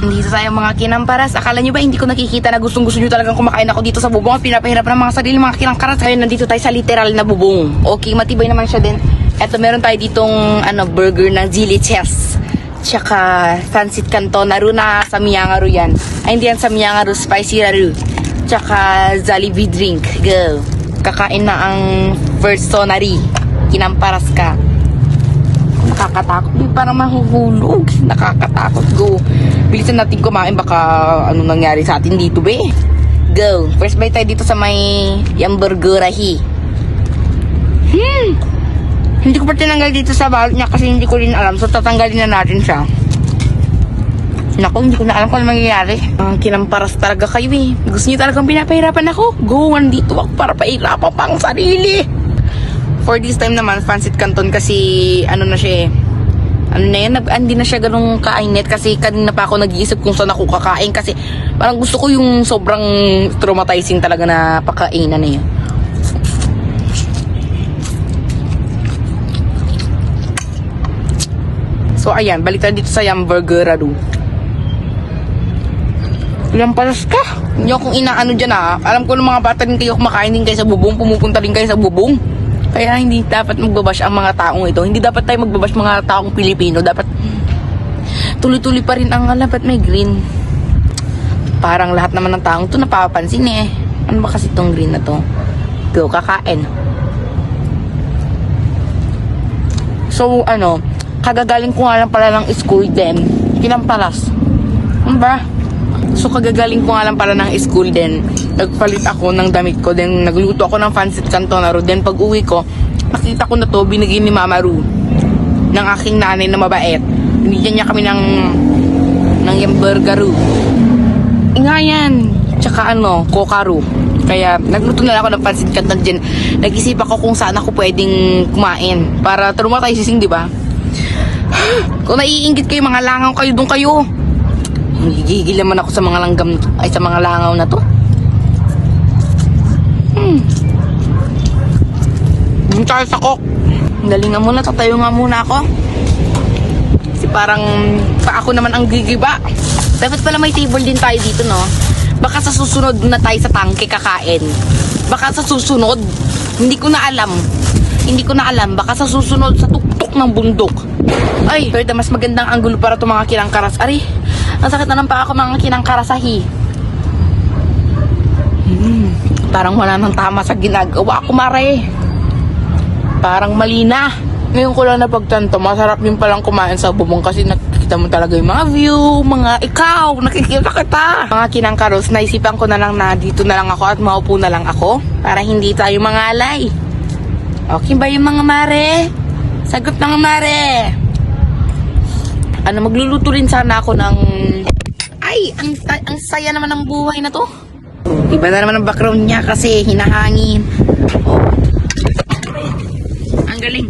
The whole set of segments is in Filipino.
Dito tayo mga kinamparas. Akala nyo ba hindi ko nakikita na gustong gusto nyo talagang kumakain ako dito sa bubong at pinapahirap ng mga sarili mga kinangkaras. Kaya nandito tayo sa literal na bubong. Okay, matibay naman siya din. Eto, meron tayo ditong ano, burger ng Zili Chess. Tsaka Fansit Cantonaru na sa Miyangaru yan. Ay, hindi yan sa Miyangaru, Spicy Raru. Tsaka Jollibee drink. Go. Kakain na ang first sonary. Kinamparas ka. Nakakatakot. Di parang mahuhulog. Nakakatakot. Go. Bilisan natin kumain. Baka ano nangyari sa atin dito, be. Go. First bite tayo dito sa may Yamburgurahi. Hmm. Hindi ko pa tinanggal dito sa balot niya kasi hindi ko rin alam. So, tatanggalin na natin siya. Naku, hindi ko na alam kung ano mangyayari. Ang kinamparas talaga kayo eh. Gusto niyo talagang pinapahirapan ako? Go, andito ako para pahirapan pang sarili. For this time naman, Fansit Canton kasi ano na siya eh. Ano na yan, nag, hindi na siya ganun kainit kasi kanina pa ako nag-iisip kung saan ako kakain kasi parang gusto ko yung sobrang traumatizing talaga na pakainan na yun. So ayan, balik tayo dito sa Yamburger Radu. Ilang palas ka? Hindi akong inaano dyan ah. Alam ko ng mga bata din kayo kumakain din kayo sa bubong, pumupunta din kayo sa bubong. Kaya hindi dapat magbabash ang mga taong ito. Hindi dapat tayo magbabash mga taong Pilipino. Dapat tuloy-tuloy pa rin ang dapat may green. Parang lahat naman ng taong to napapansin eh. Ano ba kasi tong green na to? Go, kakain. So, ano, kagagaling ko nga lang pala ng school din. Kinampalas. Ano ba? So, kagagaling ko nga lang pala ng school din. Nagpalit ako ng damit ko. Then, nagluto ako ng Fansit Cantonaro. Then, pag uwi ko, nakita ko na to, binigay ni Mama Ru ng aking nanay na mabait. Binigyan niya kami ng ng Yamburgaru. Nga yan. Tsaka ano, Kokaru. Kaya, nagluto na lang ako ng Fansit Canton dyan. Nag-isip ako kung saan ako pwedeng kumain. Para traumatizing, di ba? Kung naiingit kayo, mga langaw kayo, doon kayo. Gigigil naman ako sa mga langgam. Ay, sa mga langaw na to. Hmm. Doon tayo sa kok. Dali nga muna, tatayo nga muna ako. Kasi parang pa ako naman ang gigiba. Dapat pala may table din tayo dito, no? Baka sa susunod na tayo sa tangke kakain. Baka sa susunod, hindi ko na alam. Hindi ko na alam. Baka sa susunod, sa tuktok ng bundok. Ay, Lord, mas magandang anggulo para ito mga kinangkaras. Ari, ang sakit na ng paa ko mga kinangkarasahi. Hmm, parang wala nang tama sa ginagawa ko, Mare. Parang mali na. Ngayon ko lang napagtanto, masarap din palang kumain sa bubong kasi nakikita mo talaga yung mga view, mga ikaw, nakikita kita. Mga kinangkaros, naisipan ko na lang na dito na lang ako at maupo na lang ako para hindi tayo mangalay. Okay ba yung mga mare? Sagot ng mare. Ano, magluluto rin sana ako ng... Ay, ang, ang saya naman ng buhay na to. Iba na naman ang background niya kasi hinahangin. Oh. Ang galing.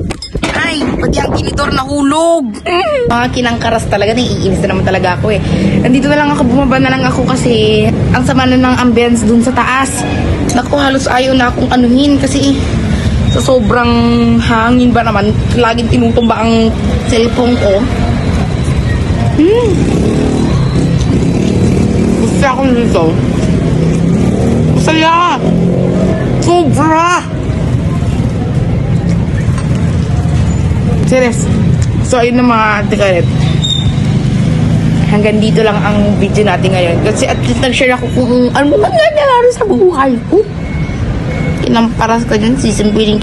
Ay, pati ang tinitor nahulog. Mga kinangkaras talaga, naiinis na naman talaga ako eh. Nandito na lang ako, bumaba na lang ako kasi ang sama na ng ambience dun sa taas. Naku, halos ayaw na akong anuhin kasi sa sobrang hangin ba naman, laging tinutumba ang cellphone ko. Hmm. Gusto ako dito. Masaya! Sobra! Serious. So, ayun na mga tikaret. Hanggang dito lang ang video natin ngayon. Kasi at least nag-share ako kung ano ba nangyayari sa buhay ko. Kinamparas ko dyan, sisimpiling